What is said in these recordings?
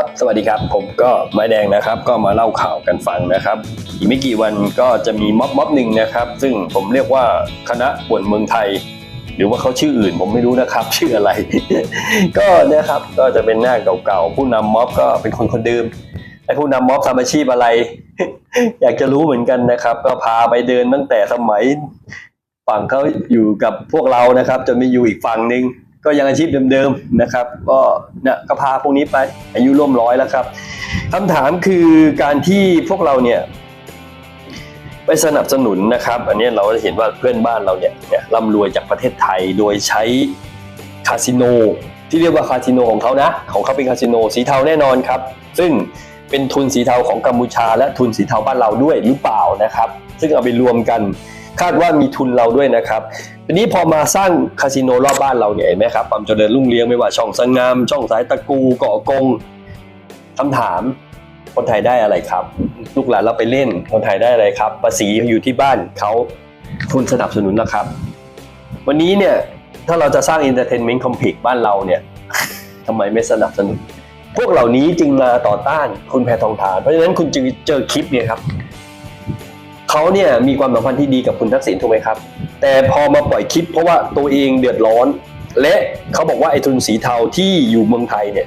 ครับสวัสดีครับผมก็ไม้แดงนะครับ ก็มาเล่าข่าวกันฟังนะครับ อีกไม่กี่วันก็จะมีม็อบม็อบหนึ่งนะครับ ซึ่งผมเรียกว่าคณะป่วนเมืองไทย หรือว่าเขาชื่ออื่น ผมไม่รู้นะครับ ชื่ออะไร ก็นะครับก็จะเป็นหน้าเก่าๆผู้นำม็อบก็เป็นคนคนเดิมไอ้ผู้นำม็อบทำอาชีพอะไร อยากจะรู้เหมือนกันนะครับ ก็พาไปเดินตั้งแต่สมัยฝั่งเขาอยู่กับพวกเรานะครับจนมีอยู่อีกฝั่งหนึ่ง ก็ยังอาชีพเดิมๆนะครับก็เนี่ยก็พาพวกนี้ไปอายุร่วมร้อยแล้วครับคำถามคือการที่พวกเราเนี่ยไปสนับสนุนนะครับ อันนี้เราจะเห็นว่าเพื่อนบ้านเราเนี่ยเนี่ยร่ำรวยจากประเทศไทยโดยใช้คาสิโนที่เรียกว่าคาสิโนของเขานะ ของเขาเป็นคาสิโนสีเทาแน่นอนครับ ซึ่งเป็นทุนสีเทาของกัมพูชา และทุนสีเทาบ้านเราด้วยหรือเปล่านะครับ ซึ่งเอาไปรวมกัน คาดว่ามีทุนเราด้วยนะครับทีนี้พอมาสร้างคาสิโนรอบบ้านเราเนี่ยเห็นไหมครับความเจริญรุ่งเรืองไม่ว่าช่องสงงาม ช่องสายตะกูเกาะกงคำถามคนไทยได้อะไรครับ ลูกหลานเราไปเล่นคนไทยได้อะไรครับ ภาษีอยู่ที่บ้านเขาทุนสนับสนุนนะครับ วันนี้เนี่ยถ้าเราจะสร้าง Entertainment Complex บ้านเราเนี่ยทำไมไม่สนับสนุน พวกเหล่านี้จึงมาต่อต้านคุณแพทองทาน เพราะฉะนั้นคุณจึงเจอคลิปเนี่ยครับ เขาเนี่ยมีความสัมพันธ์ที่ดีกับคุณทักษิณถูกไหมครับ แต่พอมาปล่อยคลิปเพราะว่าตัวเองเดือดร้อน และเขาบอกว่าไอ้ทุนสีเทาที่อยู่เมืองไทยเนี่ย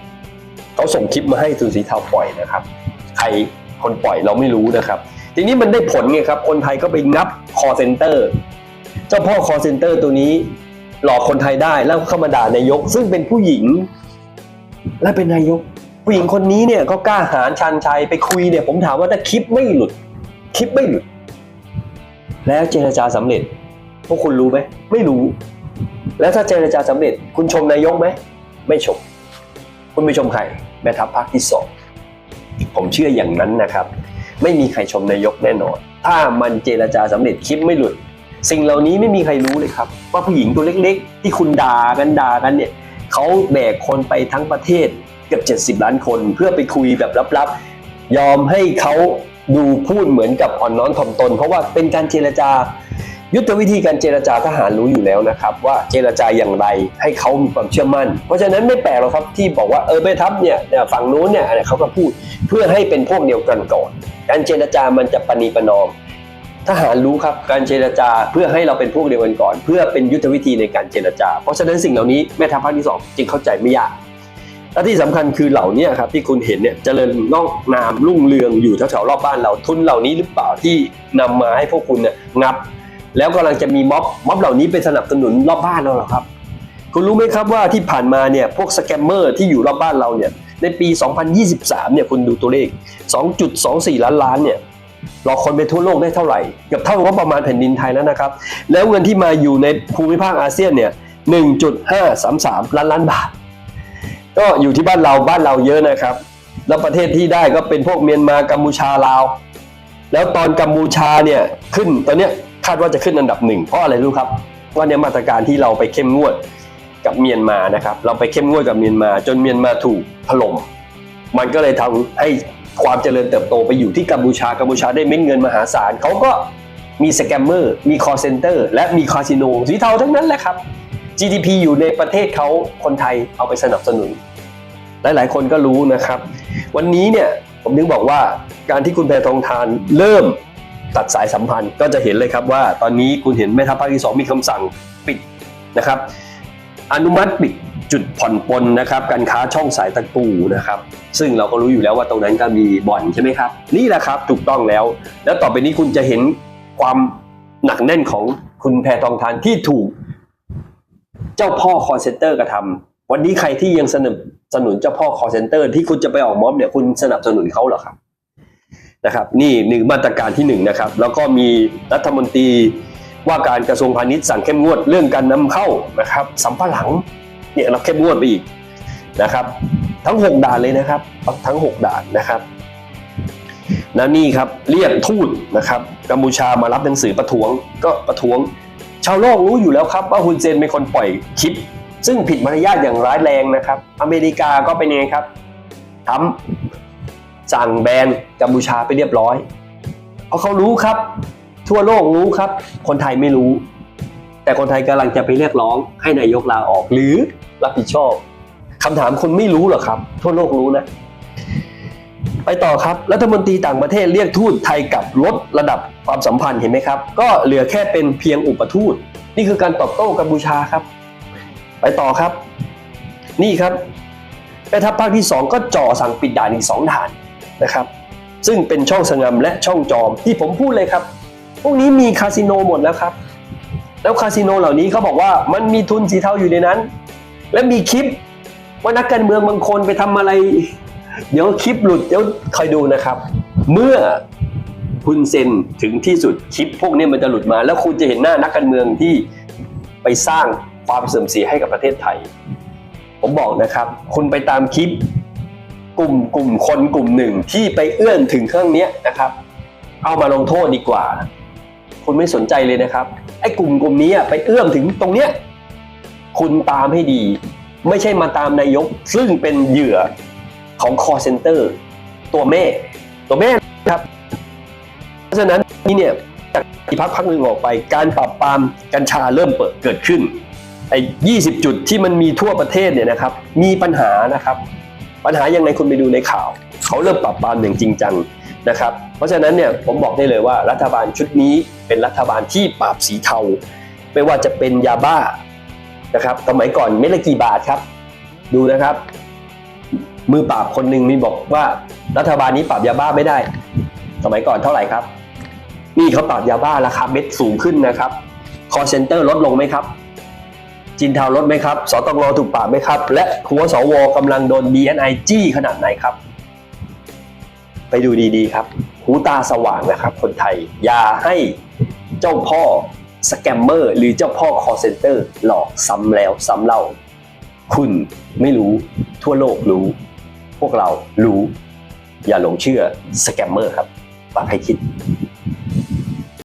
เขาส่งคลิปมาให้ทุนสีเทาปล่อยนะครับ ใครคนปล่อยเราไม่รู้นะครับ ทีนี้มันได้ผลไงครับ คนไทยก็ไปงับคอเซ็นเตอร์เจ้าพ่อคอเซ็นเตอร์ตัวนี้หลอกคนไทยได้แล้วเข้ามาด่านายก ซึ่งเป็นผู้หญิง และเป็นนายก ผู้หญิงคนนี้เนี่ยก็กล้าหาญชันชัยไปคุยเนี่ย ผมถามว่าถ้าคลิปไม่หลุด คลิปไม่หลุด แล้วเจรจาสำเร็จ พวกคุณรู้ไหมไม่รู้ แล้วถ้าเจรจาสำเร็จ คุณชมนายกไหมไม่ชม คุณไปชมใครแม่ทัพภาคที่สองผมเชื่ออย่างนั้นนะครับ ไม่มีใครชมนายกแน่นอน ถ้ามันเจรจาสำเร็จคลิปไม่หลุด สิ่งเหล่านี้ไม่มีใครรู้เลยครับ ว่าผู้หญิงตัวเล็กๆ ที่คุณด่ากันด่ากันเนี่ยเขาแบกคนไปทั้งประเทศเกือบ70 ล้านคนเพื่อไปคุยแบบลับๆ ยอมให้เขา ดูพูดเหมือนกับอ่อนน้อมถ่อมตน เพราะว่าเป็นการเจรจา ยุทธวิธีการเจรจาทหารรู้อยู่แล้วนะครับ ว่าเจรจาอย่างไรให้เขามีความเชื่อมั่น เพราะฉะนั้นไม่แปลกหรอกครับที่บอกว่าเออแม่ทัพเนี่ยฝั่งนู้นเนี่ยเขาก็พูดเพื่อให้เป็นพวกเดียวกันก่อน การเจรจามันจะปณีประนอมทหารรู้ครับการเจรจาเพื่อให้เราเป็นพวกเดียวกันก่อน เพื่อเป็นยุทธวิธีในการเจรจา เพราะฉะนั้นสิ่งเหล่านี้แม่ทัพภาคที่สองจึงเข้าใจไม่ยาก และที่สำคัญคือเหล่านี้ครับที่คุณเห็นเนี่ยเจริญงอกงามรุ่งเรืองอยู่แถวๆรอบบ้านเราทุนเหล่านี้หรือเปล่าที่นำมาให้พวกคุณเนี่ยงับ แล้วกำลังจะมีม็อบม็อบเหล่านี้ไปสนับสนุนรอบบ้านเราหรอครับ คุณรู้ไหมครับว่าที่ผ่านมาเนี่ยพวกสแกมเมอร์ที่อยู่รอบบ้านเราเนี่ยในปี 2023 เนี่ยคุณดูตัวเลข 2.24 ล้านล้านเนี่ยหลอกคนไปทั่วโลกได้เท่าไหร่กือบเท่างบประมาณแผ่นดินไทยแล้วนะครับ แล้วเงินที่มาอยู่ในภูมิภาคอาเซียนเนี่ย 1.533 ล้านล้านบาท ก็อยู่ที่บ้านเราบ้านเราเยอะนะครับ แล้วประเทศที่ได้ก็เป็นพวกเมียนมากัมพูชาลาว แล้วตอนกัมพูชาเนี่ยขึ้นตอนเนี้ยคาดว่าจะขึ้นอันดับหนึ่งเพราะอะไรรู้ครับว่าเนี่ยมาตรการที่เราไปเข้มงวดกับเมียนมานะครับ เราไปเข้มงวดกับเมียนมา จนเมียนมาถูกถล่มมันก็เลยทำให้ความเจริญเติบโตไปอยู่ที่กัมพูชากัมพูชาได้เม็ดเงินมหาศาลเขาก็มีสแกมเมอร์มีคอร์เซนเตอร์และมีคาสิโนสีเทาทั้งนั้นแหละครับ GDP อยู่ในประเทศเขาคนไทยเอาไปสนับสนุน หลายๆ คนก็รู้นะครับ วันนี้เนี่ยผมถึงบอกว่าการที่คุณแพทองทานเริ่มตัดสายสัมพันธ์ก็จะเห็นเลยครับว่า ตอนนี้คุณเห็นแม่ทัพภาคที่สมีคำสั่งปิดนะครับ อนุมัติปิดจุดผ่อนปลนนะครับการค้าช่องสายตะกูนะครับ ซึ่งเราก็รู้อยู่แล้วว่าตรงนั้นก็มีบ่อนใช่ไหมครับ นี่แหละครับถูกต้องแล้ว แล้วต่อไปนี้คุณจะเห็นความหนักแน่นของคุณแพทองทานที่ถูก เจ้าพ่อคอนเซนเตอร์กระทำวันนี้ใครที่ยังสนับ สนุนเจ้าพ่อคอเซนเตอร์ที่คุณจะไปออกม็อบเนี่ยคุณสนับสนุนเขาเหรอครับนะครับ นี่หนึ่งมาตรการที่หนึ่งนะครับ แล้วก็มีรัฐมนตรีว่าการกระทรวงพาณิชย์สั่งเข้มงวดเรื่องการนำเข้านะครับสัมปะหลังเนี่ยเราเข้มงวดไปอีกนะครับ ทั้ง 6 ด่านเลยนะครับ ทั้ง 6 ด่านนะครับแล้วนี่ครับเรียกทูตนะครับกัมพูชามารับหนังสือประท้วงก็ประท้วง ชาวโลกรู้อยู่แล้วครับ ว่าฮุนเซนเป็นคนปล่อยคลิป ซึ่งผิดมารยาทอย่างร้ายแรงนะครับ อเมริกาก็เป็นไงครับทำสั่งแบนกัมพูชาไปเรียบร้อย เพราะเขารู้ครับ ทั่วโลกรู้ครับ คนไทยไม่รู้ แต่คนไทยกำลังจะไปเรียกร้องให้นายกลาออกหรือรับผิดชอบคำถามคนไม่รู้เหรอครับ ทั่วโลกรู้นะ ไปต่อครับรัฐมนตรีต่างประเทศเรียกทูตไทยกลับลดระดับความสัมพันธ์เห็นไหมครับ ก็เหลือแค่เป็นเพียงอุปทูต นี่คือการตอบโต้กัมพูชาครับ ต่อครับ นี่ครับแม่ทัพภาคที่ 2 ก็จ่อสั่งปิดด่านอีกสองด่านนะครับ ซึ่งเป็นช่องสงำและช่องจอมที่ผมพูดเลยครับ พวกนี้มีคาสิโนหมดแล้วครับ แล้วคาสิโนเหล่านี้เขาบอกว่ามันมีทุนสีเทาอยู่ในนั้น และมีคลิปว่านักการเมืองบางคนไปทำอะไร เดี๋ยวคลิปหลุดเดี๋ยวคอยดูนะครับ เมื่อคุณเซ็นถึงที่สุดคลิปพวกนี้มันจะหลุดมา แล้วคุณจะเห็นหน้านักการเมืองที่ไปสร้าง ความเสื่อมเสียให้กับประเทศไทย ผมบอกนะครับ คุณไปตามคลิป กลุ่มกลุ่มคนกลุ่มหนึ่งที่ไปเอื้อนถึงเครื่องเนี้ยนะครับ เอามาลงโทษดีกว่า คุณไม่สนใจเลยนะครับไอ้กลุ่มกลุ่มนี้ไปเอื้อมถึงตรงเนี้ยคุณตามให้ดี ไม่ใช่มาตามนายก ซึ่งเป็นเหยื่อของ call center ตัวแม่ ตัวแม่ครับ เพราะฉะนั้นนี่เนี่ยจากที่พักพักหนึ่งออกไป การปราบปรามกัญชาเริ่มเปิดเกิดขึ้น ไอ้20จุดที่มันมีทั่วประเทศเนี่ยนะครับ มีปัญหานะครับ ปัญหายังไงคุณไปดูในข่าว เขาเริ่มปราบปรามอย่างจริงจังนะครับ เพราะฉะนั้นเนี่ยผมบอกได้เลยว่ารัฐบาลชุดนี้เป็นรัฐบาลที่ปราบสีเทา ไม่ว่าจะเป็นยาบ้านะครับสมัยก่อนเม็ดละกี่บาทครับ ดูนะครับ มือปราบคนหนึ่งมีบอกว่ารัฐบาลนี้ปราบยาบ้าไม่ได้ สมัยก่อนเท่าไหร่ครับ นี่เขาปราบยาบ้าราคาเม็ดสูงขึ้นนะครับคอเซ็นเตอร์ลดลงไหมครับ จินเทาลดไหมครับสตงถูกปาบไหมครับ และหัวสวกำลังโดน DNI จี้ขนาดไหนครับ ไปดูดีๆครับ หูตาสว่างนะครับ คนไทย อย่าให้เจ้าพ่อสแกมเมอร์หรือเจ้าพ่อคอเซ็นเตอร์หลอกซ้ำแล้วซ้ำเล่า คุณไม่รู้ทั่วโลกรู้ พวกเรารู้ อย่าหลงเชื่อสแกมเมอร์ครับฝากให้คิด